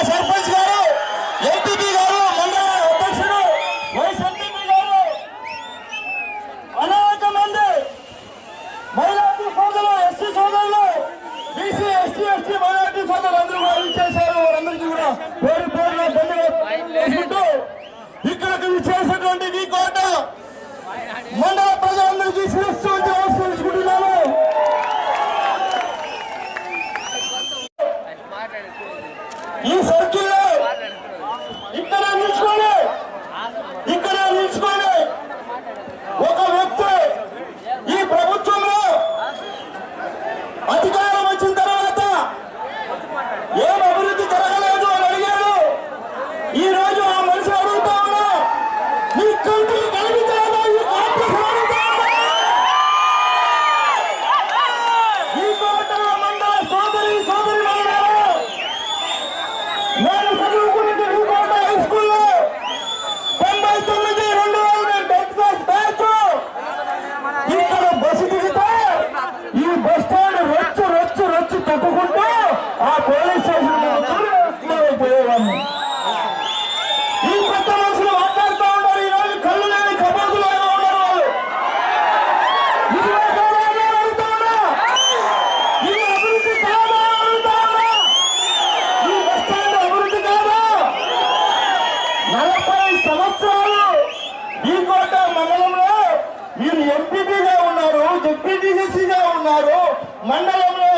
把钱挥起来 Gentlemen! ఎంపీటీగా ఉన్నారు జెడ్పీటీసీగా ఉన్నారు మండలంలో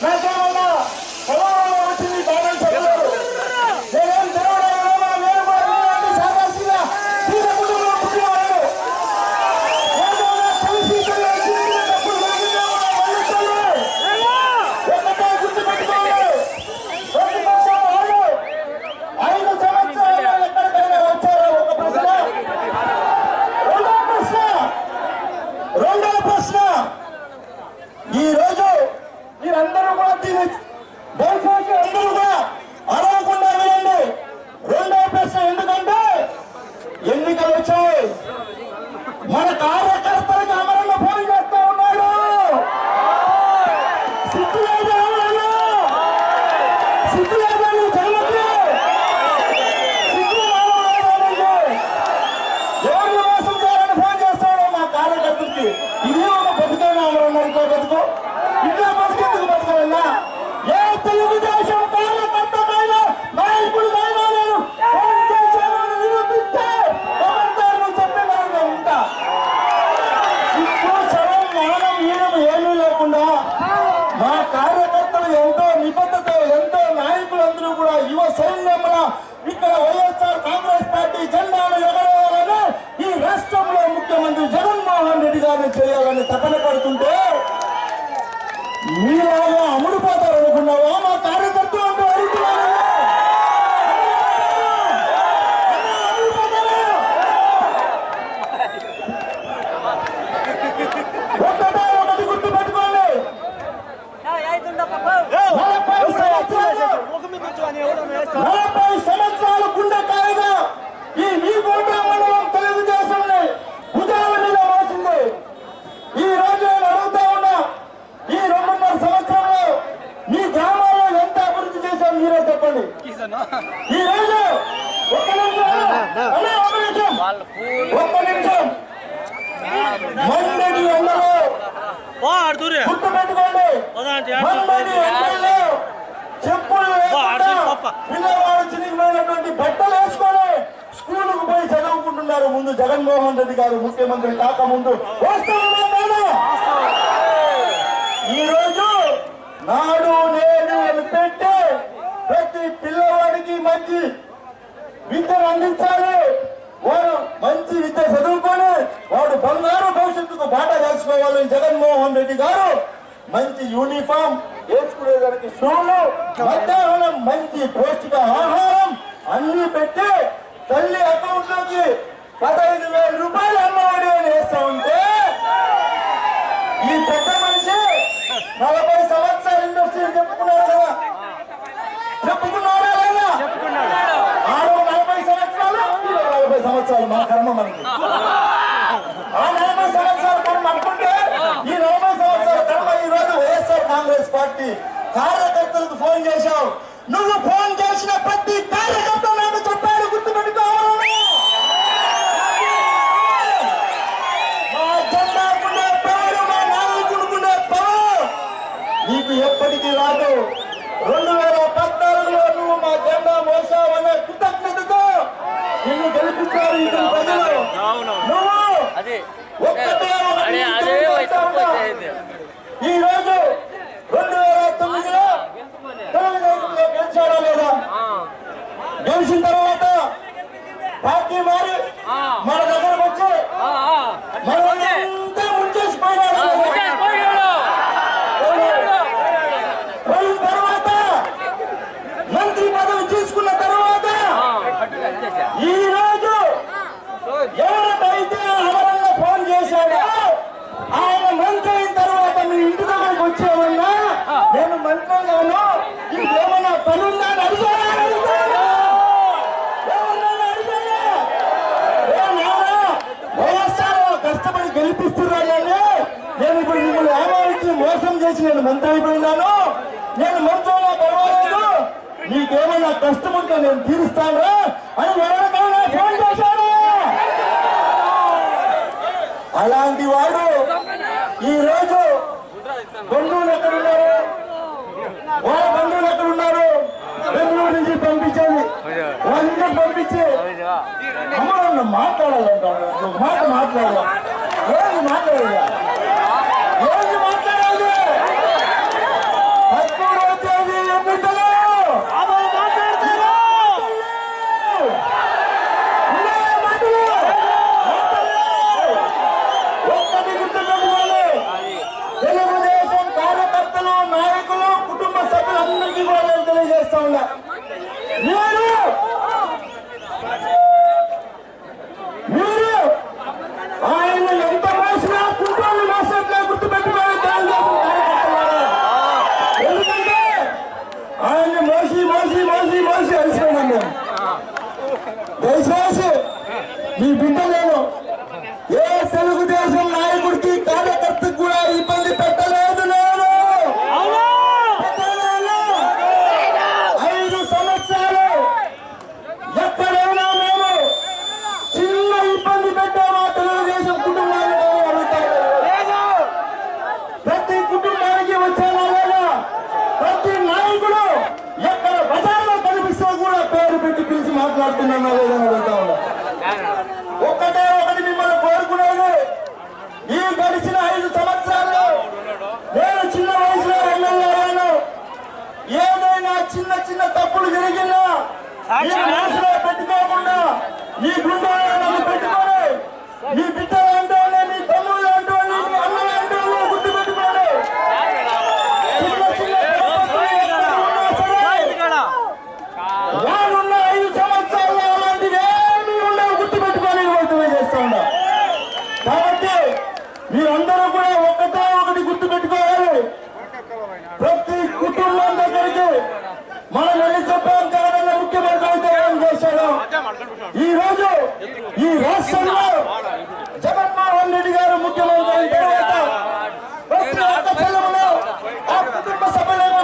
Let's go! Bol ఈ రోజు ఒక్క నిమిషం అన్నా, ఒక్క నిమిషం. ఒక్క నిమిషం. మండలి ఎండలో గుర్తు పెట్టుకోండి. మండలి ఎండలో చెప్పులు లేకుండా పిల్లవాడు చినిగిపోయినటువంటి బట్టలు వేసుకొని స్కూలుకు పోయి చదువుకుంటున్నారు. ముందు జగన్మోహన్ రెడ్డి గారు ముఖ్యమంత్రి కాక ముందు ఈ రోజు నాడు అని పెట్టి ప్రతి పిల్లవాడికి మంచి విద్యను అందించాలి. వాడు మంచి విద్య చదువుకొని వాడు బంగారు భవిష్యత్తుకు బాట వేసుకోవాలని జగన్మోహన్ రెడ్డి గారు మంచి యూనిఫామ్ వేసుకునేదానికి షూలు మధ్యాహ్నం మంచి పౌష్టిక ఆహారం అన్ని పెట్టి తల్లి అకౌంట్లోకి పదహైదు వేల రూపాయలు అమ్మఒడి అని వేస్తా ఉంటే ఈ పెద్ద మనిషి నలభై సంవత్సరాల ఇండస్ట్రీ చెప్పుకున్నారు కదా చెప్పుకున్నారా లేదా ఆరు నలభై సంవత్సరాలు ఈయన నలభై సంవత్సరాలు మన కర్మ మనకి ఆ నలభై సంవత్సరాల కర్మ అనుకుంటే ఈ నలభై సంవత్సరాల కర్మ ఈ రోజు వైఎస్ఆర్ కాంగ్రెస్ పార్టీ కార్యకర్తలకు ఫోన్ చేశావు. నువ్వు ఫోన్ చేసిన ప్రతి కార్యకర్త నిన్ను గెలిపించారు ఇతర ప్రజలు. నువ్వు ఒక్కటే ఒకటి అదే అదే తెలుగు వయసు చేస్తా అయింది ఈ రోజు రెండు వేల తొమ్మిదిలో తెలుగుదేశంలో గెలిచాడా లేదా గెలిచిన తర్వాత పార్టీ మారి మన దగ్గరకు వచ్చి మనల్ని ముంచేసిపోయినాడు పోయిన తర్వాత మంత్రి పదవి తీసుకున్న తర్వాత ఈ రోజు ఎవరికైతే అమరంగా ఫోన్ చేశాడో ఆయన మంత్రి అయిన తర్వాత మీ ఇంటి దగ్గరకు వచ్చేవన్నా నేను మంత్రి అయ్యాను ఇంకేమన్నా పనుందా అని అడిగారా? వైఎస్ఆర్ కష్టపడి గెలిపిస్తున్నాడని నేను ఇప్పుడు మిమ్మల్ని ఏమాయించి మోసం చేసి నేను మంత్రి అయిపోయినాను. నేను మంత్రంలో పర్వాలేదు నీకేమైనా కష్టం ఉంటే నేను తీరుస్తాను అని ఎవరికైనా ఫోన్ చేశాడు. అలాంటి వాడు ఈ రోజు బంధువులు వాళ్ళందరూ పంపించి. అమ్మ నన్ను మాట్లాడాలంటాడు ఒక మాట మాట్లాడాలి కార్యకర్తలు నాయకులు కుటుంబ సభ్యులందరికీ కూడా నేను తెలియజేస్తా ఉన్నా. పెట్టుకోకుండా మీ గుండె నన్ను పెట్టుకొని మీ బిడ్డ ఈ రోజు ఈ రాష్ట్రంలో జగన్మోహన్ రెడ్డి గారు ముఖ్యమంత్రి అయిన తర్వాత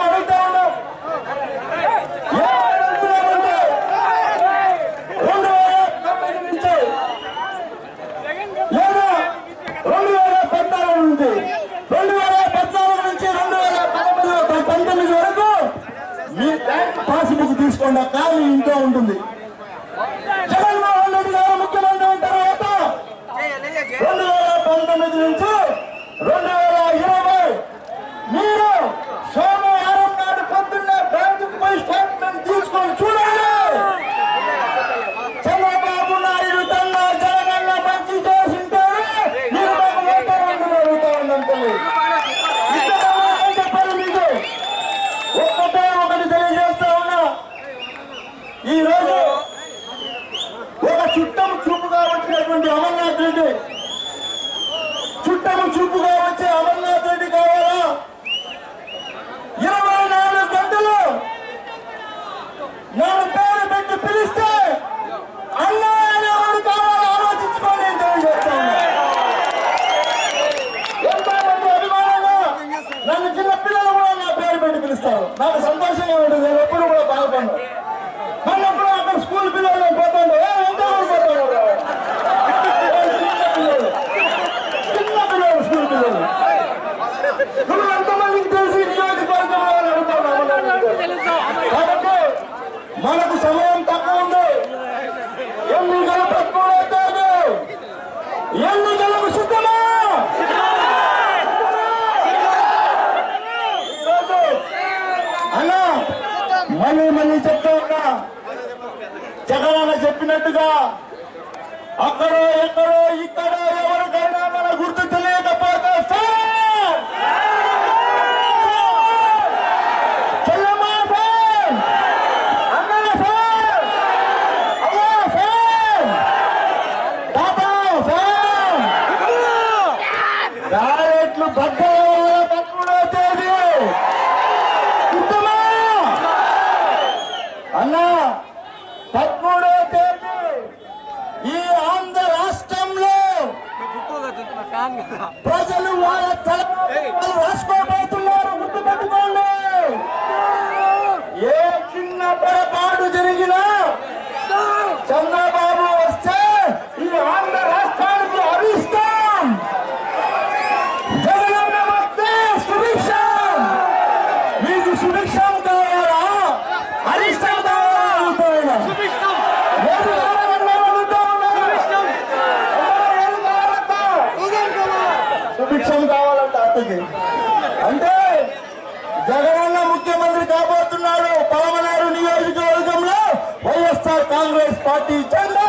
అడుగుతా రెండు వేల రెండు నుంచి రెండు వేల తీసుకోండి కానీ ఇంట్లో ఉంటుంది. ఎదురు చూపుగా వచ్చే అమర్నాథ్ రెడ్డి కావాలా? ఇరవై నాలుగు గంటలు నాలుగు పేరు పెట్టి పిలిస్తే మందికి తెలిసి కాబట్టి మనకు సమయం తక్కువ ఉంది. ఎన్నికలు పెట్టుకోలేదు ఎన్నికలకు సిద్ధమా? అన్నా మళ్ళీ మళ్ళీ చెప్తా ఉన్నా. జగన్ చెప్పినట్టుగా అక్కడో ఎక్కడో ఇక్కడ पार्टी चंद्र